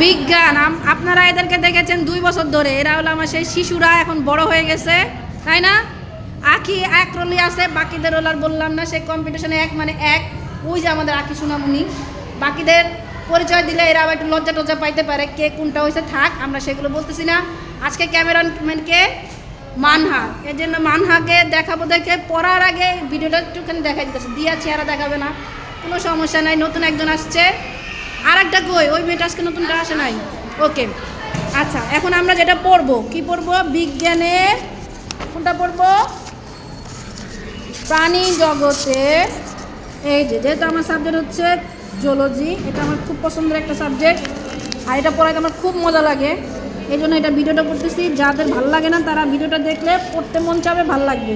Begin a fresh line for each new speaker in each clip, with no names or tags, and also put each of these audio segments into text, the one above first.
বিজ্ঞান আপনারা এদেরকে দেখেছেন দুই বছর ধরে। এরা হলো আমার সেই শিশুরা, এখন বড় হয়ে গেছে। তাই না? আখি এক রলি আছে, বাকিদের রোল আর বললাম না সেই কম্পিটিশনে এক মানে এক। ওই যে আমাদের আখি সোনামণি। বাকিদের পরিচয় দিলে এরা আবার একটু লজ্জা টজ্জা পাইতে পারে, কে কোনটা হয়েছে থাক, আমরা সেগুলো বলতেছি না। আজকে ক্যামেরাম্যানকে মানহা এর জন্য মানহাকে দেখাবো দেখে, পড়ার আগে ভিডিওটা একটুখানি দেখাই দিতেছে। দিয়া চেহারা দেখাবে না। কোনো সমস্যা নাই, নতুন একজন আসছে। আর একটা কই? ওই মেয়েটা আজকে নতুনটা আসে নাই। ওকে আচ্ছা এখন আমরা যেটা পড়ব, কি পড়ব? বিজ্ঞানের কোনটা পড়ব? প্রাণী জগতে। এই যে, যেহেতু আমার সাবজেক্ট হচ্ছে জুলজি এটা আমার খুব পছন্দের একটা সাবজেক্ট আর এটা পড়াতে আমার খুব মজা লাগে। এই জন্য এটা ভিডিওটা পড়তেছি যাদের ভালো লাগে না, তারা ভিডিওটা দেখলে পড়তে মন চাবে ভালো লাগবে।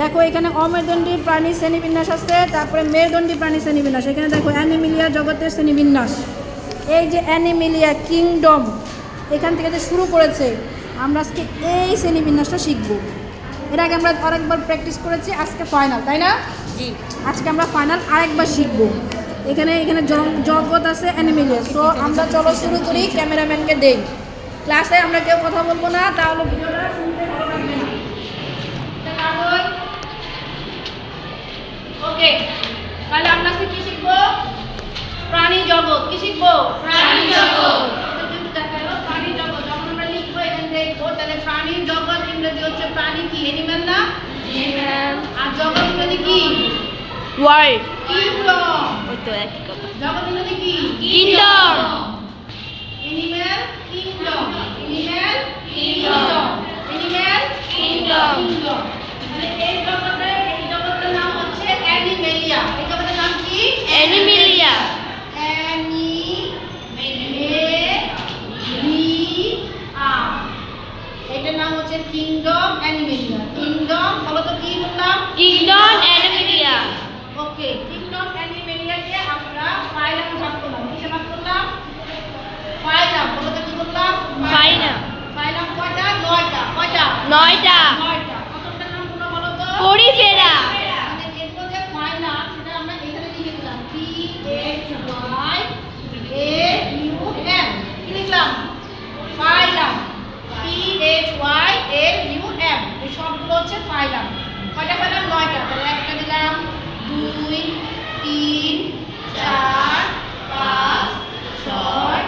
দেখো এখানে অমেরদণ্ডী প্রাণী শ্রেণীবিন্যাস আছে তারপরে মেরুদণ্ডী প্রাণী শ্রেণীবিন্যাস এখানে দেখো অ্যানিমিলিয়া জগতের শ্রেণীবিন্যাস এই যে অ্যানিমিলিয়া কিংডম এখান থেকে যে শুরু করেছে আমরা আজকে এই শ্রেণীবিন্যাসটা শিখব। এর আগে আমরা আরেকবার প্র্যাকটিস করেছি আজকে ফাইনাল তাই না?
জি।
আজকে আমরা ফাইনাল আরেকবার শিখব। এখানে এখানে জগৎ আছে অ্যানিমেলিয়া। সো আমরা চলো শুরু করি ক্যামেরাম্যানকে দেই। ক্লাসে আমরা কেউ কথা বলব না তাহলে ভিডিওটা শুনতে ভালো লাগবে না ওকে তাহলে আমরা আজকে কি শিখব? প্রাণী জগৎ কি শিখব?
প্রাণী জগৎ।
প্রাণী জগৎ। যখন আমরা লিখব এখানে দেখব তাহলে প্রাণী জগৎ ইংরেজি হচ্ছে প্রাণী কি? এনিম্যাল না? আর জগৎ ইংরেজি কি?
ওয়ার্ল্ড
কিংডম
ওই তো একই কথা।
জগৎ ইংরেজি কি. Animal kingdom animal
Kingdom.
Animal kingdom মানে এই জগতে এই জগতের নাম হচ্ছে অ্যানিমেলিয়া এই নাম কি
অ্যানিমেলিয়া
এটার নাম হচ্ছে কিংডম অ্যানিমেলিয়া কিংডম বলো তো কি বললাম
কিংডম অ্যানিমেলিয়া
ওকে কিংডম অ্যানিমেলিয়াকে আমরা ফাইলামে ভাগ করলাম। কিসে ভাগ করলাম? ফাইলাম বলো তো কি করলাম?
ফাইনা
ফাইলাম কয়টা? নয়টা। কয়টা?
নয়টা
নয়টা প্রথমটার নাম কোনো বলো তো
পরিফেরা
মানে এগুলো যে ফাইলাম সেটা আমরা এখানে লিখে দিলাম P H Y A U M কি লিখলাম phylum P H Y A U M এই ফাইলাম কয়টা ফাইলাম নয়টা। তাহলে একটা দিলাম। দুই তিন চার পাঁচ ছয়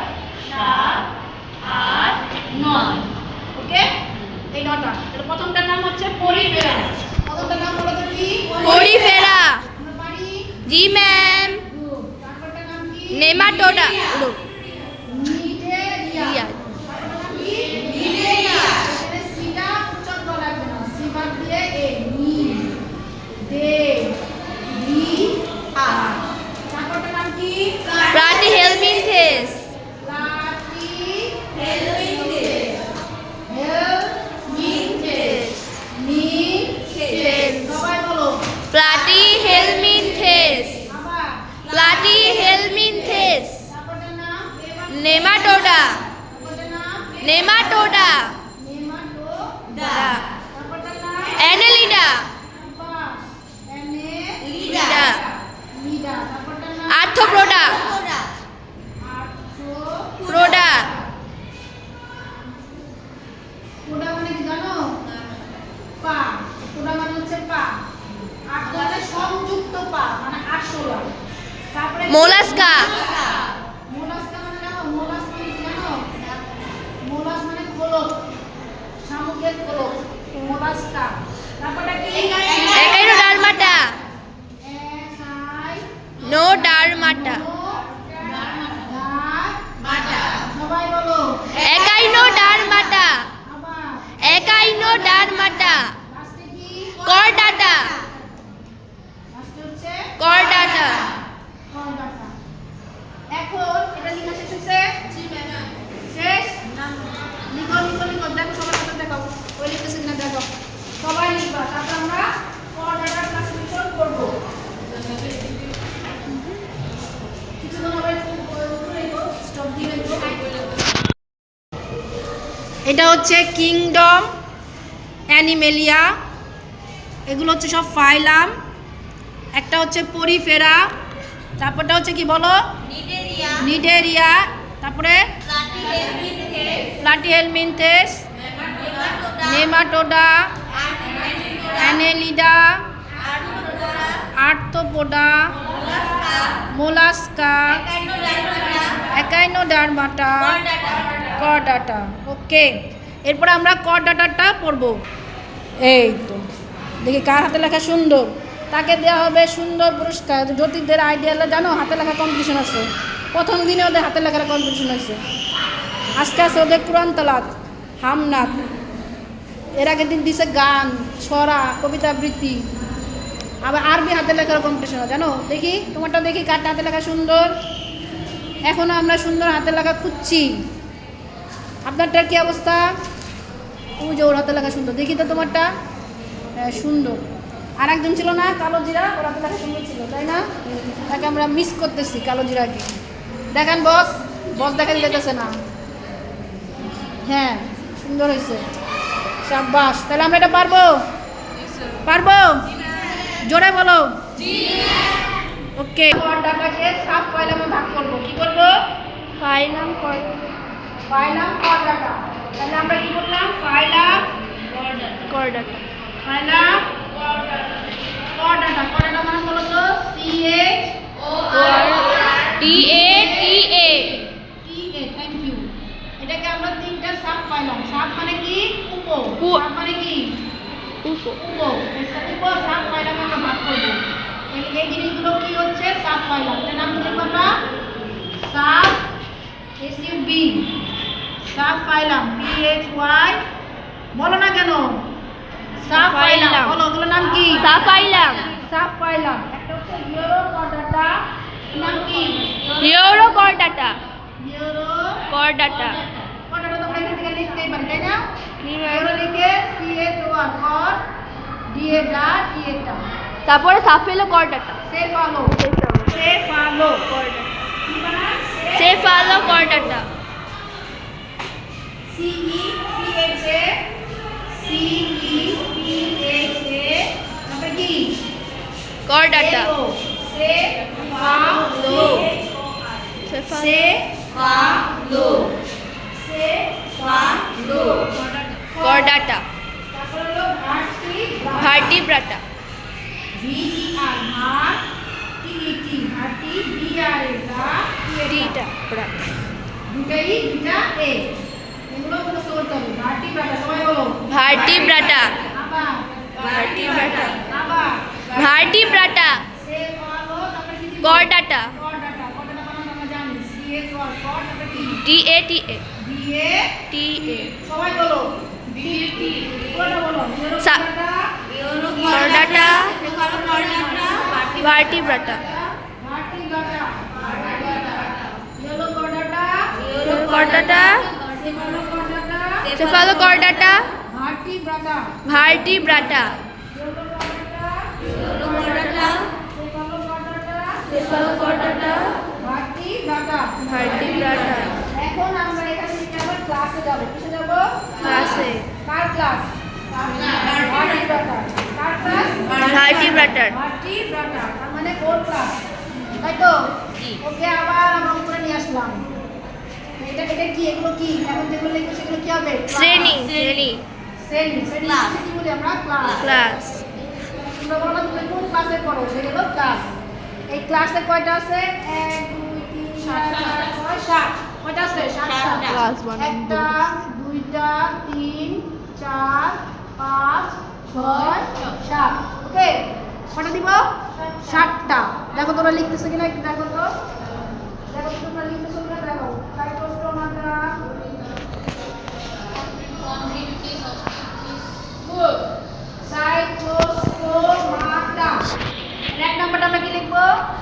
সাত আট নয়। ওকে? এই নটা তাহলে প্রথমটার নাম হচ্ছে পরিফেরা। প্রথমটার নাম বলো তো কি?
পরিফেরা। জি ম্যাম নেমাটোডা
মিডেরিয়া তারপরটার নাম কি মিডেরিয়া এখানে সিটা উচ্চারণ করা লাগবে না সি বাদ দিয়ে এ মি দে রি আ তারপরটার নাম কি
Platyhelminthes
Platyhelminthes helminthes মিনথেস সবাই বলো
প্লাটি হেলমিনথেস
আবার
প্লাটি হেলমিনথেস
তারপরটার নাম
নেমাটোডা
তারপরটার নাম
নেমাটোডা
নেমাটোডা তারপরটার নাম
অ্যানেলিডা লিডা
লিডা তারপরটার নাম
আর্থ্রোপ্রোডা
আর্থ্রো
প্রোডা
কোডা মানে কি জানো পা কোডা মানে হচ্ছে পা মানে সংযুক্ত পা মানে আরশোলা তারপরে
মোলাস্কা
মানে জানো মোলাস মানে কি জানো মোলাস মানে খোলক শামুকের খোলক মোলাস্কা তারপরে কি
একাইনো ডারমাটা
মাটা।
নো ডারমাটা একাইনো ডারমাটা একাইনো ডারমাটা করডাটা
লাস্টে হচ্ছে
করডাটা
করডাটা এখন এটা লেখা শেষ হয়েছে শেষ লিখো লিখো লিখো দেখো সবার সাথে দেখো ওই লিখতেছে কিনা দেখো সবাই লিখবা তারপর আমরা করডাটার ক্লাসিফিকেশন করব কিছুক্ষণ আবার একটু স্টপ দিয়ে রাখব এটা হচ্ছে কিংডম অ্যানিমেলিয়া এগুলো হচ্ছে সব ফাইলাম একটা হচ্ছে পরিফেরা তারপরটা হচ্ছে কি বলো? নিডেরিয়া। তারপরে Platyhelminthes. Nematoda. Annelida Arthropoda. Mollusca. Echinodermata. Chordata. Okay. এরপরে আমরা করডাটাটা পড়ব। এই তো। দেখি কার হাতে লেখা সুন্দর। তাকে দেওয়া হবে সুন্দর পুরস্কার। জ্যোতিষদের আইডিয়ালে জানো? হাতে লেখা কম্পিটিশন আছে। প্রথম দিনে ওদের হাতে লেখার কম্পিটিশন আছে আজকে আছে ওদের কোরআন তালাত হামনাথ। এর আগের দিন দিছে গান, ছড়া, কবিতা আবৃত্তি। আবার আরবি হাতে লেখার কম্পিটিশন জানো? দেখি, তোমারটা দেখি কারটা হাতে লেখা সুন্দর। এখনও আমরা সুন্দর হাতে লেখা খুঁজছি। আপনারটার কী অবস্থা? ওই যে ওর হাতে লেখা সুন্দর। দেখি তো তোমারটা। হ্যাঁ সুন্দর। আর একজন ছিল না কালো জিরা ওর হাতে লেখা সুন্দর ছিল তাই না? তাকে আমরা মিস করতেছি কালো জিরাকে। দেখেন বস বস দেখা যেতেছে না। হ্যাঁ সুন্দর হয়েছে। সাব্বাস। তাহলে আমরা এটা পারব? পারব? জোরে বলো। ওকে। ডাটাকে সাব ফাইলামে ভাগ করব। কি করব?
ফাইলাম
ফাইলাম ডাটা তাহলে আমরা কি করলাম? ফাইলাম
করডাটা
ফাইলাম কর ডাটা কর ডাটা মানে বলো তো C H
T A T A
T A thank you এটাকে আমরা তিনটা সাব পাইলাম। সাব মানে কি? উপ। সাব মানে কি?
উপো
উপ উপ সাব পাইলাম আমরা ভাগ করব এই এই জিনিসগুলো কি হচ্ছে? সাব পাইলাম। এটার নাম কি লিখব আমরা sub S U B subphylum P H Y. বলো না কেন? পাইলাম
পাইলাম।
বলো ওগুলোর নাম কি? সাব পাইলাম একটা হচ্ছে ইউরো কর্ডাটা। নাম কি?
Urochordata.
Euro
Chordata.
Chordata তোমরা এখান থেকে লিখতেই পারি তাই না? ইউরো লিখে সি এইচ ওয়ান কর ডি এ ডা টি এ টা।
তারপরে cephalochordata.
Cephalo cephalo
cephalochordata
C E P H A C E P H A তারপরে কি
করডাটা
এলো সে ফালো সে ফালো সে ফালো
করডাটা
তারপর হলো verte
Vertebrata
V E R vert T E T verte B R দা
টিটা
দুটাই দুটা এ এগুলো কোনো করতে হবে ভার্টি ব্রাটা সবাই বলো
vertebrata vertebrata vertebrata chordata T A T A T A
সবাই বলো D chordata
vertebrata
chordata
urochordata
cephalochordata
cephalochordata
vertebrata vertebrata এখন আমরা এখান থেকে আবার ক্লাসে যাব। কিসে যাব?
ক্লাসে
কার ক্লাস ভার্টি ব্রাটা কার ক্লাস
ভার্টিব্রাটার
ভার্টি ব্রাটা মানে ওর ক্লাস তাই তো? ওকে আবার আমরা উপরে নিয়ে আসলাম। এটা এটা কি এগুলো কি? এখন যেগুলো লিখব সেগুলো কি হবে?
শ্রেণি শ্রেণি।
শ্রেণি শ্রেণি কি বলি আমরা? ক্লাস
ক্লাস
তোমরা বলো তুমি কোন ক্লাসে পড়ো? সেগুলো ক্লাস এই ক্লাসে কয়টা আছে? এক দুই তিন চার চার ছয় সাত। কয়টা আছে? সাতটা। একটা দুইটা তিন চার পাঁচ ছয় সাত। ওকে কটা দিব? সাতটা। দেখো তোমরা লিখতেছো কিনা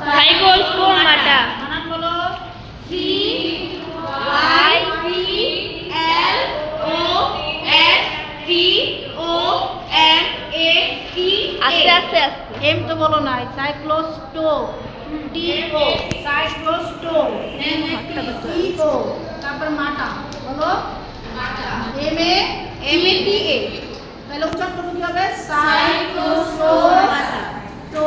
সাইকোস্পোমাটা
বলো C
I C L O S T O M A T আস্তে আস্তে আস্তে।
এম তো বলো নাই সাইক্লোস্টো টি ও সাইক্লোস্টো টি ও তারপর মাটা বলো। M A M A T এ তাহলে উচ্চারণ করব কি হবে? সাইক্লোস্টো টো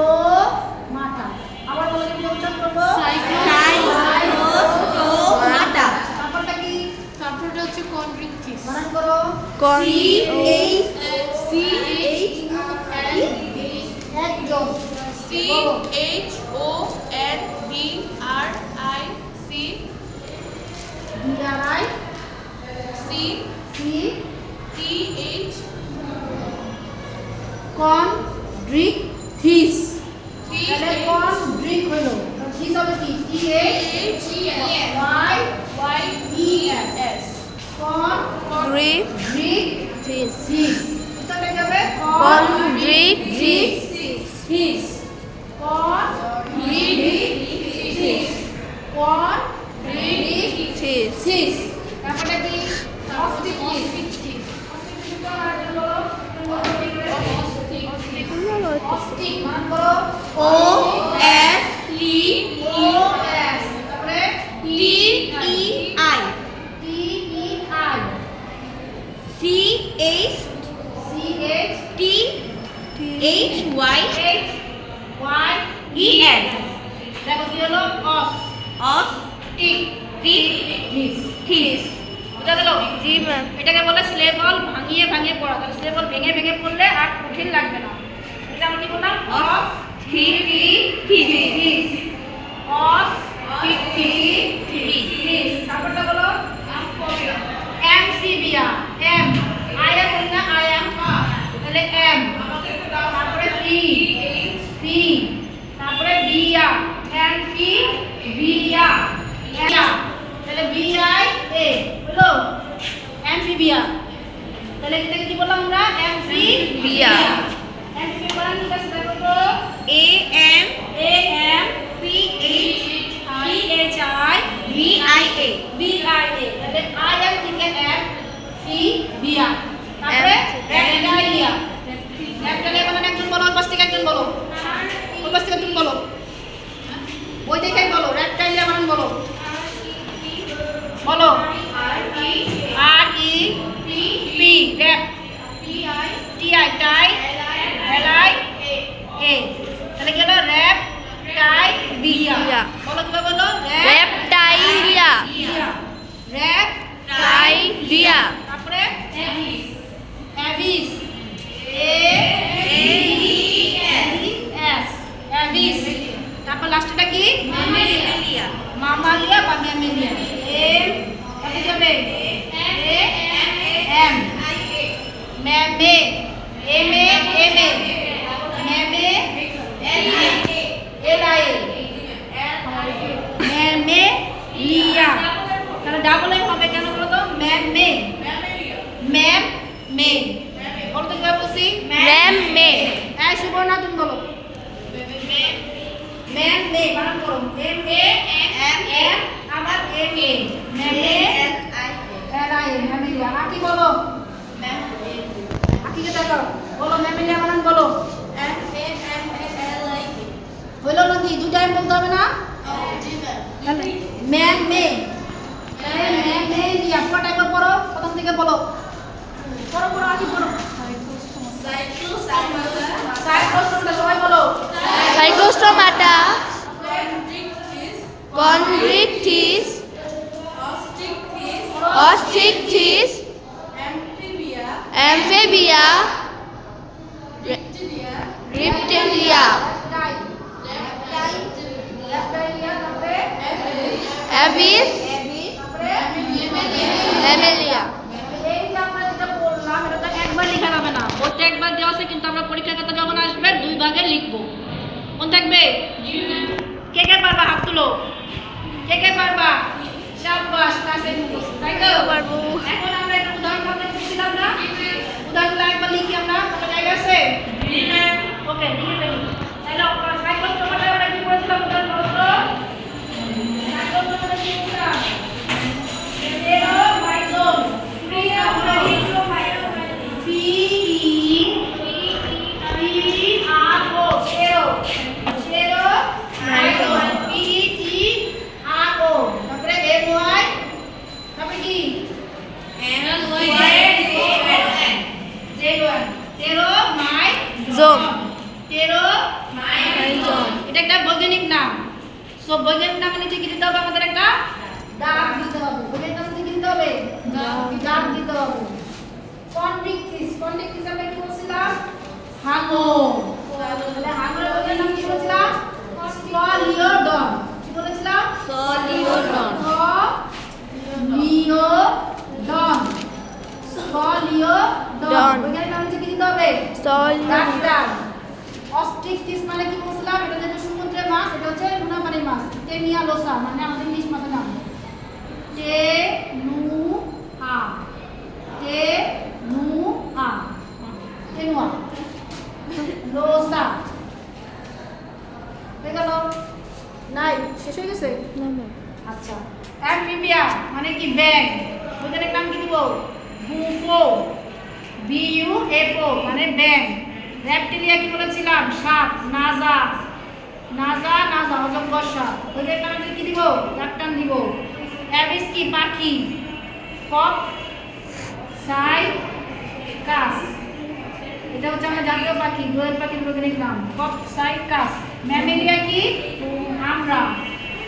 C H O N D
O S Li
O S Li
T I
T E I
C H
C H
T H Y
H Y
E S
হলো? অফ
অফ
টিক
টিক
হিস
হিস
বুঝা গেল?
জি ম্যাম
এটাকে বলে সিলেবল ভাঙিয়ে ভাঙিয়ে পড়া। স্লেবল ভেঙে ভেঙে পড়লে আর কঠিন লাগবে না। এটা আমরা কি বললাম অফ
থ্রি
ফিজিক্স অফ
ফিফটি
ফিজিক্স তারপরটা বলো। অ্যামফিবিয়া এম আই এম না আই এম তাহলে এম তারপরে সি সি তারপরে বিয়া এম পি বিয়া তাহলে বি আই এ হলো অ্যামফিবিয়া তাহলে এটাকে কি বললাম আমরা? Amphibia Yang disimpan kita sudah tutup. E Reptilia. Reptilia. Abyss. একবার লেখা যাবে না বইতে একবার দেওয়া আছে কিন্তু আমরা পরীক্ষার খাতা যখন আসবে দুই ভাগে লিখব কোন থাকবে সো বইয়ের নাম নিচে কি দিতে হবে আমাদের একটা? দাগ দিতে হবে। বইয়ের নাম কি দিতে হবে? দাগ দিতে হবে। কনভিক্টিস কনভিক্টিস আমি কি বলছিলাম? হাঙ্গো তাহলে হাঙ্গরের বইয়ের নাম কি বলছিলাম? সলিওডন। কি বলেছিলাম? সলিওডন। সলিওডন।
সলিওডন।
বইয়ের নাম নিচে কি দিতে হবে? সলিওডন। অস্ট্রিকটিস মানে কি বলছিলাম? এটা যেটা মাছ এটা হচ্ছে লুনা পানির মাছ টেনিয়া লোসা মানে আমাদের ইংলিশ মাছের নাম। টে নু আ টে নু আ টেনুয়া লোসা হয়ে গেল। নাই শেষ হয়ে গেছে? আচ্ছা। অ্যাম্ফিবিয়া মানে কি ব্যাং? ওইখানে নাম কি দিব? Bufo B U F O মানে ব্যাং। র্যাপটিলিয়া কি বলেছিলাম? সাপ নাজা নাজা নাজা অজগর সাপ ওদের নাম কি দিব? ক্যাপ্টান দিব। অ্যাবিস কি পাখি। কক সাই কাস। এটা হচ্ছে আমরা জাতীয় পাখি দোয়েল পাখিগুলোকে লিখলাম কক সাই কাস। ম্যামেলিয়া কি? আমরা।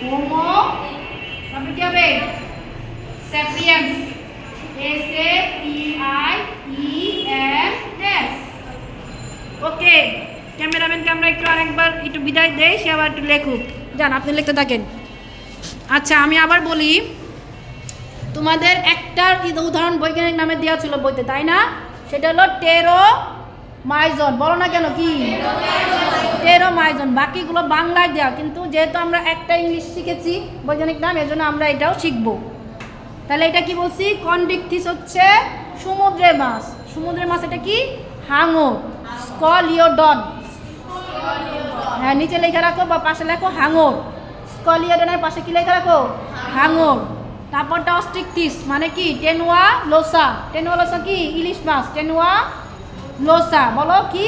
হোমো তারপরে কি হবে? Sapiens. S A P I E N S okay. ক্যামেরাম্যানকে আমরা একটু আরেকবার একটু বিদায় দেই, সে আবার একটু লেখুক। যান আপনি লিখতে থাকেন। আচ্ছা আমি আবার বলি, তোমাদের একটার উদাহরণ বৈজ্ঞানিক নামে দেওয়া ছিল বইতে, তাই না? সেটা হলো টেরো মাইজন বলো না কেন, কি? টেরো মাইজন বাকিগুলো বাংলায় দেওয়া কিন্তু যেহেতু আমরা একটা ইংলিশ শিখেছি বৈজ্ঞানিক নাম, এজন্য আমরা এটাও শিখব। তাহলে এটা কি বলছি? কনভিকথিস হচ্ছে সমুদ্রের মাছ। সমুদ্রের মাছ এটা কি? হাঙর। স্কলিওডন। হ্যাঁ নিচে লেখা রাখো বা পাশে লেখো হাঙর। স্কলিওডনের পাশে কি লেখা রাখো? হাঙর। তারপরটা অস্ট্রিকটিস মানে কি? টেনুয়া লোসা। টেনুয়া লোসা কি? ইলিশ মাছ। টেনুয়া লোসা। বলো কি?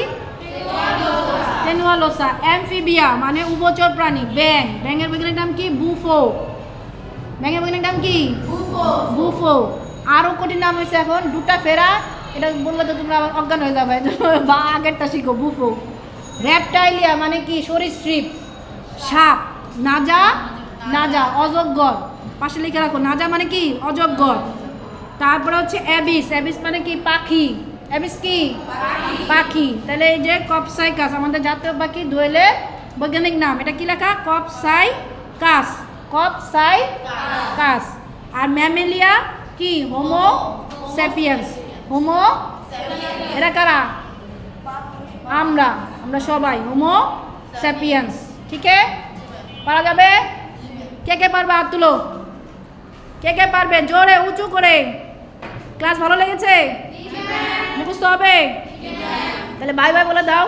টেনুয়া লোসা। অ্যামফিবিয়া মানে উভচর প্রাণী। ব্যাং ব্যাঙের বৈজ্ঞানিক নাম কি? বুফো। ব্যাঙের বৈজ্ঞানিক নাম কি? বুফো। আরও কঠিন নাম হয়েছে এখন দুটা ফেরা। এটা বললে তো তোমরা অজ্ঞান হয়ে যাবে। বা আগেরটা শিখো বুফো। র্যাপটাইলিয়া মানে কি? সরীসৃপ সাপ। নাজা? নাজা অজগর পাশে লিখে রাখো, নাজা মানে কি? অজগর তারপরে হচ্ছে অ্যাবিস। অ্যাবিস মানে কি? পাখি। অ্যাবিস কি? পাখি। তাহলে এই যে কপসাইকাস, আমাদের জাতীয় পাখি দোয়েলের বৈজ্ঞানিক নাম। এটা কি লেখা? কপসাই কাস কপসাই কাস আর ম্যামেলিয়া কি? হোমো স্যাপিয়েন্স হোমো এরা কারা? আমরা আমরা সবাই হোমো স্যাপিয়েন্স ঠিক? পারা যাবে? কে কে পারবে হাত তুলো কে কে পারবে? জোরে, উঁচু করে। ক্লাস ভালো লেগেছে? মুখস্থ হবে? তাহলে বাই বাই বলে দাও।